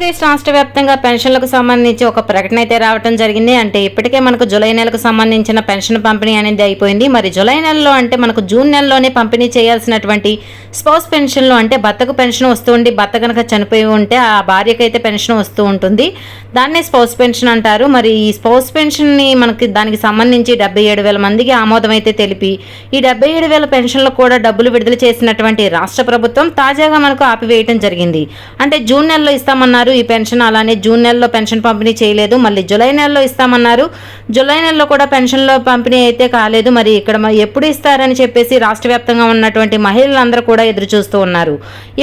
ఆంధ్రప్రదేశ్ రాష్ట్ర వ్యాప్తంగా పెన్షన్లకు సంబంధించి ఒక ప్రకటన అయితే రావడం జరిగింది. అంటే ఇప్పటికే మనకు జూలై నెలకు సంబంధించిన పెన్షన్ పంపిణీ అనేది అయిపోయింది. మరి జూలై నెలలో అంటే మనకు జూన్ నెలలోనే పంపిణీ చేయాల్సినటువంటి స్పౌస్ పెన్షన్లు అంటే భర్తకు పెన్షన్ వస్తూ ఉండి భర్త కనుక చనిపోయి ఉంటే ఆ భార్యకైతే అయితే పెన్షన్ వస్తూ ఉంటుంది. దాన్నే స్పౌస్ పెన్షన్ అంటారు. మరి ఈ స్పౌస్ పెన్షన్ని మనకి దానికి సంబంధించి డెబ్బై ఏడు వేల మందికి ఆమోదం అయితే తెలిపి ఈ డెబ్బై ఏడు వేల పెన్షన్లకు కూడా డబ్బులు విడుదల చేసినటువంటి రాష్ట్ర ప్రభుత్వం తాజాగా మనకు ఆపివేయటం జరిగింది. అంటే జూన్ నెలలో ఇస్తామన్నారు. ఈ పెన్షన్ అలానే జూన్ నెలలో పెన్షన్ పంపిణీ చేయలేదు. మళ్ళీ జూలై నెలలో ఇస్తామన్నారు. జూలై నెలలో కూడా పెన్షన్లో పంపిణీ అయితే కాలేదు. మరి ఇక్కడ ఎప్పుడు ఇస్తారని చెప్పేసి రాష్ట్ర వ్యాప్తంగా ఉన్నటువంటి మహిళలందరూ కూడా ఎదురు చూస్తూ ఉన్నారు.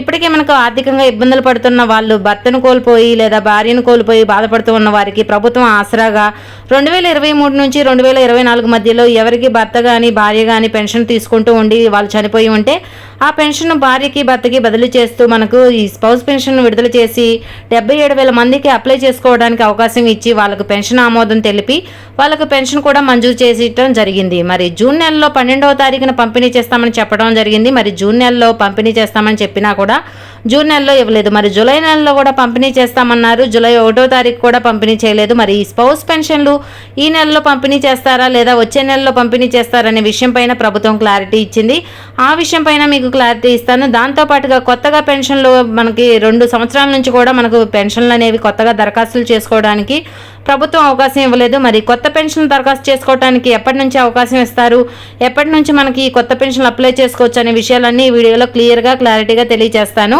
ఇప్పటికే మనకు ఆర్థికంగా ఇబ్బందులు పడుతున్న వాళ్ళు భర్తను కోల్పోయి లేదా భార్యను కోల్పోయి బాధపడుతూ ఉన్న వారికి ప్రభుత్వం ఆసరాగా రెండు వేల ఇరవై మూడు నుంచి రెండు వేల ఇరవై నాలుగు మధ్యలో ఎవరికి భర్త కానీ భార్య కానీ పెన్షన్ తీసుకుంటూ ఉండి వాళ్ళు చనిపోయి ఉంటే ఆ పెన్షన్ భార్యకి భర్తకి బదిలీ చేస్తూ మనకు ఈ స్పౌస్ పెన్షన్ విడుదల చేసి డెబ్బై ఏడు వేల మందికి అప్లై చేసుకోవడానికి అవకాశం ఇచ్చి వాళ్ళకు పెన్షన్ ఆమోదం తెలిపి వాళ్ళకు పెన్షన్ కూడా మంజూరు చేసేయటం జరిగింది. మరి జూన్ నెలలో పన్నెండవ తారీఖున పంపిణీ చేస్తామని చెప్పడం జరిగింది. మరి జూన్ నెలలో పంపిణీ చేస్తామని చెప్పినా కూడా జూన్ నెలలో ఇవ్వలేదు. మరి జూలై నెలలో కూడా పంపిణీ చేస్తామన్నారు. జూలై ఒకటో తారీఖు కూడా పంపిణీ చేయలేదు. మరి ఈ స్పౌస్ పెన్షన్లు ఈ నెలలో పంపిణీ చేస్తారా లేదా వచ్చే నెలలో పంపిణీ చేస్తారనే విషయం పైన ప్రభుత్వం క్లారిటీ ఇచ్చింది. ఆ విషయం పైన మీకు క్లారిటీ ఇస్తాను. దాంతోపాటుగా కొత్తగా పెన్షన్లు మనకి రెండు సంవత్సరాల నుంచి కూడా మనకు పెన్షన్లు అనేవి కొత్తగా దరఖాస్తులు చేసుకోవడానికి ప్రభుత్వం అవకాశం ఇవ్వలేదు. మరి కొత్త పెన్షన్ దరఖాస్తు చేసుకోవడానికి ఎప్పటి నుంచి అవకాశం ఇస్తారు? ఎప్పటి నుంచి మనకి కొత్త పెన్షన్లు అప్లై చేసుకోవచ్చు అనే విషయాలన్నీ ఈ వీడియోలో క్లియర్గా క్లారిటీగా తెలియజేస్తాను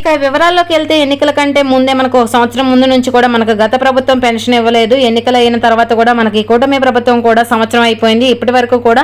ఇక వివరాల్లోకి వెళ్తే ఎన్నికల కంటే ముందే మనకు ఒక సంవత్సరం ముందు నుంచి కూడా మనకు గత ప్రభుత్వం పెన్షన్ ఇవ్వలేదు. ఎన్నికలు అయిన తర్వాత కూడా మనకి కూటమి ప్రభుత్వం కూడా సంవత్సరం అయిపోయింది. ఇప్పటి వరకు కూడా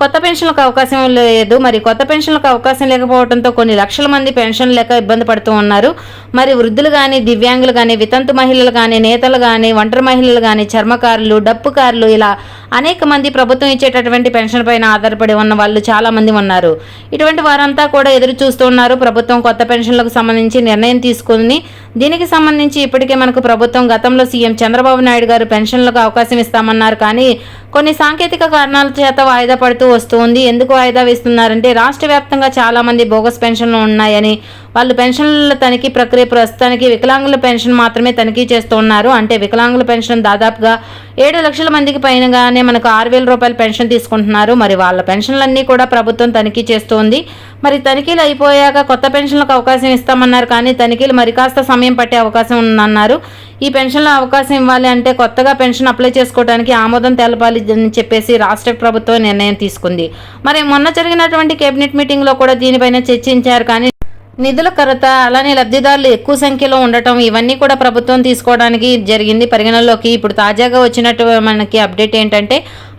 కొత్త పెన్షన్లకు అవకాశం లేదు. మరి కొత్త పెన్షన్లకు అవకాశం లేకపోవడంతో కొన్ని లక్షల మంది పెన్షన్ లేక ఇబ్బంది పడుతూ ఉన్నారు. మరి వృద్ధులు కానీ దివ్యాంగులు కానీ వితంతు మహిళలు కానీ నేతలు కానీ ఒంటరి మహిళలు కానీ చర్మకారులు డప్పుకారులు ఇలా అనేక మంది ప్రభుత్వం ఇచ్చేటటువంటి పెన్షన్ పైన ఆధారపడి ఉన్న వాళ్ళు చాలా మంది ఉన్నారు. ఇటువంటి వారంతా కూడా ఎదురు చూస్తూ ఉన్నారు. ప్రభుత్వం కొత్త పెన్షన్లకు సంబంధించి నిర్ణయం తీసుకుని దీనికి సంబంధించి ఇప్పటికే మనకు ప్రభుత్వం గతంలో సీఎం చంద్రబాబు నాయుడు గారు పెన్షన్లకు అవకాశం ఇస్తామన్నారు. కానీ కొన్ని సాంకేతిక కారణాల చేత వాయిదా పడుతూ వస్తుంది ఎందుకు వాయిదా వేస్తున్నారంటే రాష్ట్ర వ్యాప్తంగా చాలా మంది బోగస్ పెన్షన్లు ఉన్నాయని వాళ్ళు పెన్షన్ల తనిఖీ ప్రక్రియ ప్రస్తుతానికి వికలాంగుల పెన్షన్ మాత్రమే తనిఖీ చేస్తూ ఉన్నారు. అంటే వికలాంగుల పెన్షన్ దాదాపుగా ఏడు లక్షల మందికి పైనగానే మనకు ఆరు వేల రూపాయల పెన్షన్ తీసుకుంటున్నారు. మరి వాళ్ళ పెన్షన్లన్నీ కూడా ప్రభుత్వం తనిఖీ చేస్తోంది. మరి తనిఖీలు అయిపోయాక కొత్త పెన్షన్లకు అవకాశం ఇస్తామన్నారు కానీ తనిఖీలు మరి కాస్త సమయం పట్టే అవకాశం ఉందన్నారు. ఈ పెన్షన్ల అవకాశం ఇవ్వాలి అంటే కొత్తగా పెన్షన్ అప్లై చేసుకోవడానికి ఆమోదం తెలపాలి అని చెప్పేసి రాష్ట్ర ప్రభుత్వం నిర్ణయం తీసుకుంది. మరి మొన్న జరిగినటువంటి కేబినెట్ మీటింగ్లో కూడా దీనిపైన చర్చించారు కానీ నిధుల కొరత అలానే లబ్ధిదారులు ఎక్కువ సంఖ్యలో ఉండటం ఇవన్నీ కూడా ప్రభుత్వం తీసుకోవడానికి జరిగింది. పరిగణనలోకి ఇప్పుడు తాజాగా వచ్చినట్టు మనకి అప్డేట్ ఏంటంటే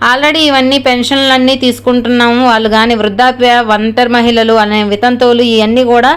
ఆల్రెడీ ఇవన్నీ పెన్షన్లన్నీ తీసుకుంటున్నాము. వాళ్ళు కానీ వృద్ధాప్య వంతర్ మహిళలు అనే వితంతువులు ఇవన్నీ కూడా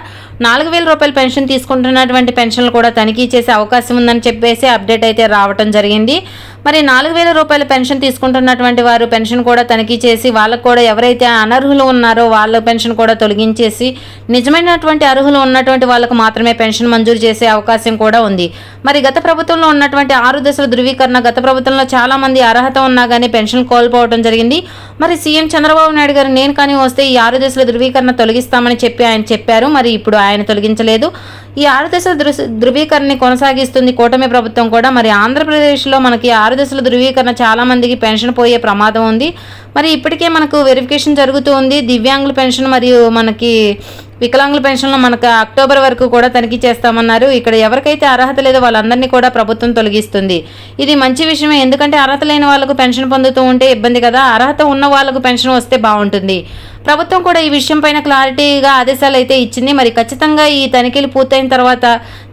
నాలుగు వేల రూపాయల పెన్షన్ తీసుకుంటున్నటువంటి పెన్షన్లు కూడా తనిఖీ చేసే అవకాశం ఉందని చెప్పేసి అప్డేట్ అయితే రావటం జరిగింది. మరి నాలుగు వేల రూపాయల పెన్షన్ తీసుకుంటున్నటువంటి వారు పెన్షన్ కూడా తనిఖీ చేసి వాళ్ళకు కూడా ఎవరైతే అనర్హులు ఉన్నారో వాళ్ళ పెన్షన్ కూడా తొలగించేసి నిజమైనటువంటి అర్హులు ఉన్నటువంటి వాళ్ళకు మాత్రమే పెన్షన్ మంజూరు చేసే అవకాశం కూడా ఉంది. మరి గత ప్రభుత్వంలో ఉన్నటువంటి ఆరు దశల ధృవీకరణ గత ప్రభుత్వంలో చాలా మంది అర్హత ఉన్నా కానీ పెన్షన్ కోల్పోవడం జరిగింది. మరి సీఎం చంద్రబాబు నాయుడు గారు నేను కానీ వస్తే ఈ ఆరు దశల ధృవీకరణ తొలగిస్తామని చెప్పి ఆయన చెప్పారు. మరి ఇప్పుడు ఆయన తొలగించలేదు. ఈ ఆరు దశల ధృవీకరణని కొనసాగిస్తుంది కూటమి ప్రభుత్వం కూడా. మరి ఆంధ్రప్రదేశ్లో మనకి ఆరు దశల ధృవీకరణ చాలా మందికి పెన్షన్ పోయే ప్రమాదం ఉంది. మరి ఇప్పటికే మనకు వెరిఫికేషన్ జరుగుతూ ఉంది. దివ్యాంగుల పెన్షన్ మరియు మనకి వికలాంగుల పెన్షన్లు మనకు అక్టోబర్ వరకు కూడా తనిఖీ చేస్తామన్నారు. ఇక్కడ ఎవరికైతే అర్హత లేదో వాళ్ళందరినీ కూడా ప్రభుత్వం తొలగిస్తుంది. ఇది మంచి విషయమే. ఎందుకంటే అర్హత లేని వాళ్ళకు పెన్షన్ పొందుతూ ఉంటే ఇబ్బంది కదా. అర్హత ఉన్న వాళ్ళకు పెన్షన్ వస్తే బాగుంటుంది. ప్రభుత్వం కూడా ఈ విషయం పైన క్లారిటీగా ఆదేశాలు అయితే ఇచ్చింది. మరి ఖచ్చితంగా ఈ తనిఖీలు పూర్తయిన తర్వాత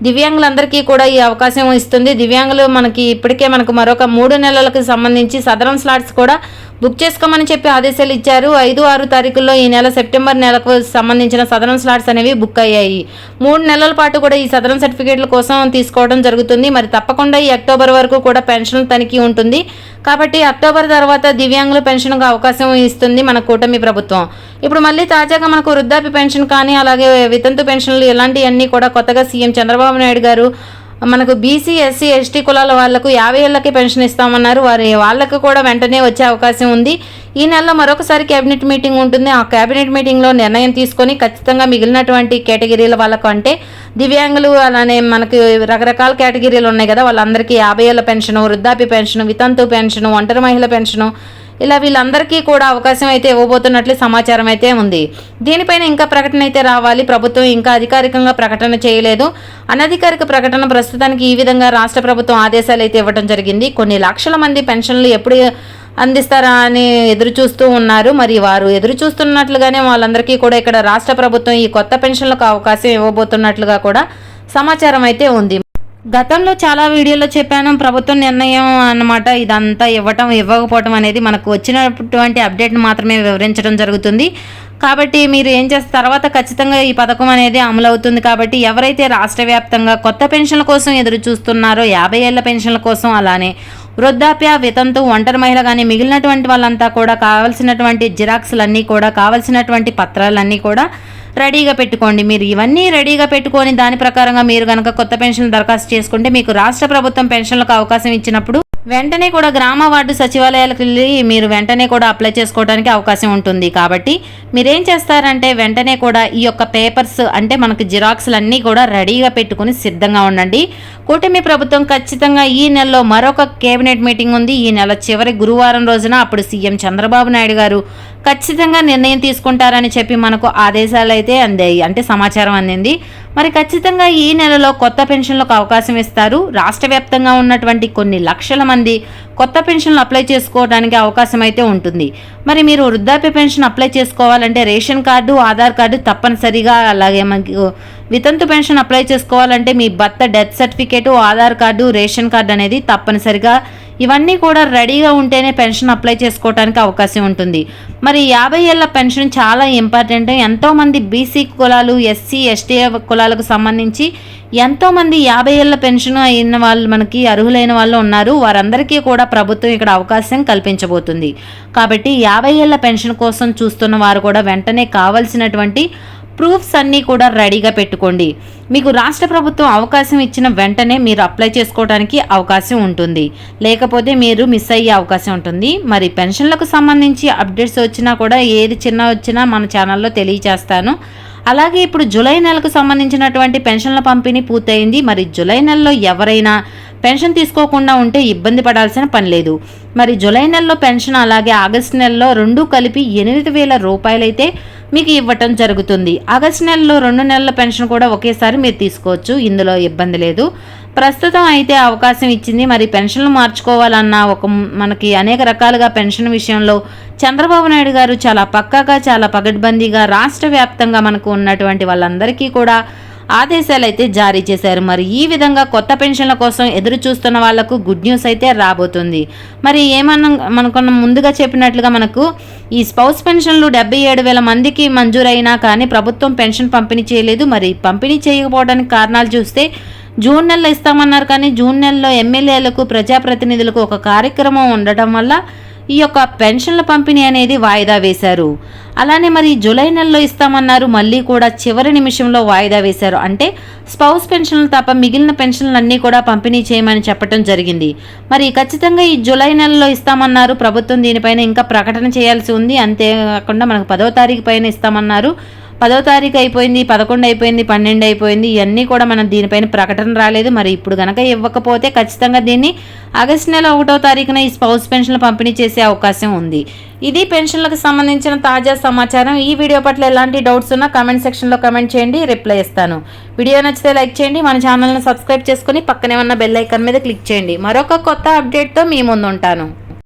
దివ్యాంగులందరికీ కూడా ఈ అవకాశం ఇస్తుంది. దివ్యాంగులు మనకి ఇప్పటికే మనకు మరొక మూడు నెలలకు సంబంధించి సదరం స్లాట్స్ కూడా బుక్ చేసుకోమని చెప్పి ఆదేశాలు ఇచ్చారు. ఐదు ఆరు తారీఖుల్లో ఈ నెల సెప్టెంబర్ నెలకు సంబంధించిన సదరం స్లాట్స్ అనేవి బుక్ అయ్యాయి. మూడు నెలల పాటు కూడా ఈ సదరం సర్టిఫికేట్ల కోసం తీసుకోవడం జరుగుతుంది. మరి తప్పకుండా ఈ అక్టోబర్ వరకు కూడా పెన్షన్ తనిఖీ ఉంటుంది. కాబట్టి అక్టోబర్ తర్వాత దివ్యాంగుల పెన్షన్కు అవకాశం ఇస్తుంది మన కూటమి ప్రభుత్వం. ఇప్పుడు మళ్ళీ తాజాగా మనకు వృద్ధాప్య పెన్షన్ కానీ అలాగే వితంతు పెన్షన్లు ఇలాంటివన్నీ కూడా కొత్తగా సీఎం చంద్రబాబు నాయుడు గారు మనకు బీసీ ఎస్సీ ఎస్టీ కులాల వాళ్ళకు యాభై ఏళ్ళకి పెన్షన్ ఇస్తామన్నారు. వారి వాళ్ళకు కూడా వెంటనే వచ్చే అవకాశం ఉంది. ఈ నెలలో మరొకసారి కేబినెట్ మీటింగ్ ఉంటుంది. ఆ కేబినెట్ మీటింగ్లో నిర్ణయం తీసుకొని ఖచ్చితంగా మిగిలినటువంటి కేటగిరీల వాళ్ళకు అంటే దివ్యాంగులు అలానే మనకు రకరకాల కేటగిరీలు ఉన్నాయి కదా. వాళ్ళందరికీ యాభై ఏళ్ళ పెన్షన్ వృద్ధాప్య పెన్షన్ వితంతు పెన్షన్ ఒంటరి మహిళ పెన్షను ఇలా వీళ్ళందరికీ కూడా అవకాశం అయితే ఇవ్వబోతున్నట్లు సమాచారం అయితే ఉంది. దీనిపైన ఇంకా ప్రకటన అయితే రావాలి. ప్రభుత్వం ఇంకా అధికారికంగా ప్రకటన చేయలేదు. అనధికారిక ప్రకటన ప్రస్తుతానికి ఈ విధంగా రాష్ట్ర ప్రభుత్వం ఆదేశాలు అయితే ఇవ్వడం జరిగింది. కొన్ని లక్షల మంది పెన్షన్లు ఎప్పుడు అందిస్తారా అని ఎదురు చూస్తూ ఉన్నారు. మరి వారు ఎదురు చూస్తున్నట్లుగానే వాళ్ళందరికీ కూడా ఇక్కడ రాష్ట్ర ప్రభుత్వం ఈ కొత్త పెన్షన్లకు అవకాశం ఇవ్వబోతున్నట్లుగా కూడా సమాచారం అయితే ఉంది. గతంలో చాలా వీడియోలో చెప్పాను ప్రభుత్వం నిర్ణయం అన్నమాట ఇదంతా ఇవ్వటం ఇవ్వకపోవటం అనేది మనకు వచ్చినటువంటి అప్డేట్ని మాత్రమే వివరించడం జరుగుతుంది. కాబట్టి మీరు ఏం చేస్తే తర్వాత ఖచ్చితంగా ఈ పథకం అనేది అమలవుతుంది కాబట్టి ఎవరైతే రాష్ట్ర వ్యాప్తంగా కొత్త పెన్షన్ల కోసం ఎదురు చూస్తున్నారో యాభై ఏళ్ళ పెన్షన్ల కోసం అలానే వృద్ధాప్య వితంతు ఒంటరి మహిళ కానీ మిగిలినటువంటి వాళ్ళంతా కూడా కావాల్సినటువంటి జిరాక్స్లన్నీ కూడా కావాల్సినటువంటి పత్రాలన్నీ కూడా రెడీగా పెట్టుకోండి. మీరు ఇవన్నీ రెడీగా పెట్టుకొని దాని ప్రకారంగా మీరు కనుక కొత్త పెన్షన్ దరఖాస్తు చేసుకుంటే మీకు రాష్ట్ర ప్రభుత్వం పెన్షన్లకు అవకాశం ఇచ్చినప్పుడు వెంటనే కూడా గ్రామ వార్డు సచివాలయాలకు వెళ్ళి మీరు వెంటనే కూడా అప్లై చేసుకోవడానికి అవకాశం ఉంటుంది. కాబట్టి మీరేం చేస్తారంటే వెంటనే కూడా ఈ యొక్క పేపర్స్ అంటే మనకు జిరాక్స్లన్నీ కూడా రెడీగా పెట్టుకుని సిద్ధంగా ఉండండి. కూటమి ప్రభుత్వం ఖచ్చితంగా ఈ నెలలో మరొక కేబినెట్ మీటింగ్ ఉంది. ఈ నెల చివరి గురువారం రోజున అప్పుడు సీఎం చంద్రబాబు నాయుడు గారు ఖచ్చితంగా నిర్ణయం తీసుకుంటారని చెప్పి మనకు ఆదేశాలు అయితే అందాయి అంటే సమాచారం అందింది. మరి ఖచ్చితంగా ఈ నెలలో కొత్త పెన్షన్లకు అవకాశం ఇస్తారు. రాష్ట్ర వ్యాప్తంగా ఉన్నటువంటి కొన్ని లక్షల మంది కొత్త పెన్షన్లు అప్లై చేసుకోవడానికి అవకాశం అయితే ఉంటుంది. మరి మీరు వృద్ధాప్య పెన్షన్ అప్లై చేసుకోవాలంటే రేషన్ కార్డు ఆధార్ కార్డు తప్పనిసరిగా అలాగే మనకు వితంతు పెన్షన్ అప్లై చేసుకోవాలంటే మీ భర్త death certificate Aadhaar card ration card అనేది తప్పనిసరిగా ఇవన్నీ కూడా రెడీగా ఉంటేనే పెన్షన్ అప్లై చేసుకోవడానికి అవకాశం ఉంటుంది. మరి యాభై ఏళ్ళ పెన్షన్ చాలా ఇంపార్టెంట్. ఎంతోమంది బీసీ కులాలు ఎస్సీ ఎస్టీ కులాలకు సంబంధించి ఎంతోమంది యాభై ఏళ్ళ పెన్షన్ అయిన వాళ్ళు మనకి అర్హులైన వాళ్ళు ఉన్నారు. వారందరికీ కూడా ప్రభుత్వం ఇక్కడ అవకాశం కల్పించబోతుంది. కాబట్టి యాభై ఏళ్ళ పెన్షన్ కోసం చూస్తున్న వారు కూడా వెంటనే కావలసినటువంటి ప్రూఫ్స్ అన్నీ కూడా రెడీగా పెట్టుకోండి. మీకు రాష్ట్ర ప్రభుత్వం అవకాశం ఇచ్చిన వెంటనే మీరు అప్లై చేసుకోవడానికి అవకాశం ఉంటుంది. లేకపోతే మీరు మిస్ అయ్యే అవకాశం ఉంటుంది. మరి పెన్షన్లకు సంబంధించి అప్డేట్స్ వచ్చినా కూడా ఏది చిన్న వచ్చినా మన ఛానల్లో తెలియచేస్తాను అలాగే ఇప్పుడు జూలై నెలకు సంబంధించినటువంటి పెన్షన్ల పంపిణీ పూర్తయింది. మరి జూలై నెలలో ఎవరైనా పెన్షన్ తీసుకోకుండా ఉంటే ఇబ్బంది పడాల్సిన పని లేదు. మరి జూలై నెలలో పెన్షన్ అలాగే ఆగస్టు నెలలో రెండు కలిపి ఎనిమిది వేల రూపాయలైతే మీకు ఇవ్వటం జరుగుతుంది. ఆగస్టు నెలలో రెండు నెలల పెన్షన్ కూడా ఒకేసారి మీరు తీసుకోవచ్చు. ఇందులో ఇబ్బంది లేదు. ప్రస్తుతం అయితే అవకాశం ఇచ్చింది. మరి పెన్షన్లు మార్చుకోవాలన్న ఒక మనకి అనేక రకాలుగా పెన్షన్ విషయంలో చంద్రబాబు నాయుడు గారు చాలా పక్కాగా చాలా పగడ్బందీగా రాష్ట్ర వ్యాప్తంగా మనకు ఉన్నటువంటి వాళ్ళందరికీ కూడా ఆదేశాలు అయితే జారీ చేశారు. మరి ఈ విధంగా కొత్త పెన్షన్ల కోసం ఎదురు చూస్తున్న వాళ్ళకు గుడ్ న్యూస్ అయితే రాబోతుంది. మరి ఏమన్నా మనకున్న ముందుగా చెప్పినట్లుగా మనకు ఈ స్పౌస్ పెన్షన్లు డెబ్బై ఏడు వేల మందికి మంజూరైనా కానీ ప్రభుత్వం పెన్షన్ పంపిణీ చేయలేదు. మరి పంపిణీ చేయకపోవడానికి కారణాలు చూస్తే జూన్ నెలలో ఇస్తామన్నారు కానీ జూన్ నెలలో ఎమ్మెల్యేలకు ప్రజాప్రతినిధులకు ఒక కార్యక్రమం ఉండటం వల్ల ఈ యొక్క పెన్షన్ల పంపిణీ అనేది వాయిదా వేశారు. అలానే మరి జూలై నెలలో ఇస్తామన్నారు. మళ్ళీ కూడా చివరి నిమిషంలో వాయిదా వేశారు. అంటే స్పౌస్ పెన్షన్లు తప్ప మిగిలిన పెన్షన్లు అన్నీ కూడా పంపిణీ చేయమని చెప్పడం జరిగింది. మరి ఖచ్చితంగా ఈ జూలై నెలలో ఇస్తామన్నారు. ప్రభుత్వం దీనిపైన ఇంకా ప్రకటన చేయాల్సి ఉంది. అంతేకాకుండా మనకు పదో తారీఖు పైన ఇస్తామన్నారు. పదో తారీఖు అయిపోయింది పదకొండు అయిపోయింది పన్నెండు అయిపోయింది ఇవన్నీ కూడా మనం దీనిపైన ప్రకటన రాలేదు. మరి ఇప్పుడు కనుక ఇవ్వకపోతే ఖచ్చితంగా దీన్ని ఆగస్టు నెల ఒకటో తారీఖున ఈ స్పౌస్ పెన్షన్లు పంపిణీ చేసే అవకాశం ఉంది. ఇది పెన్షన్లకు సంబంధించిన తాజా సమాచారం. ఈ వీడియో పట్ల ఎలాంటి డౌట్స్ ఉన్నా కామెంట్ సెక్షన్లో కమెంట్ చేయండి రిప్లై ఇస్తాను. వీడియో నచ్చితే లైక్ చేయండి మన ఛానల్ని సబ్స్క్రైబ్ చేసుకుని పక్కనే ఉన్న బెల్ ఐకాన్ మీద క్లిక్ చేయండి. మరొక కొత్త అప్డేట్తో మీ ముందు ఉంటాను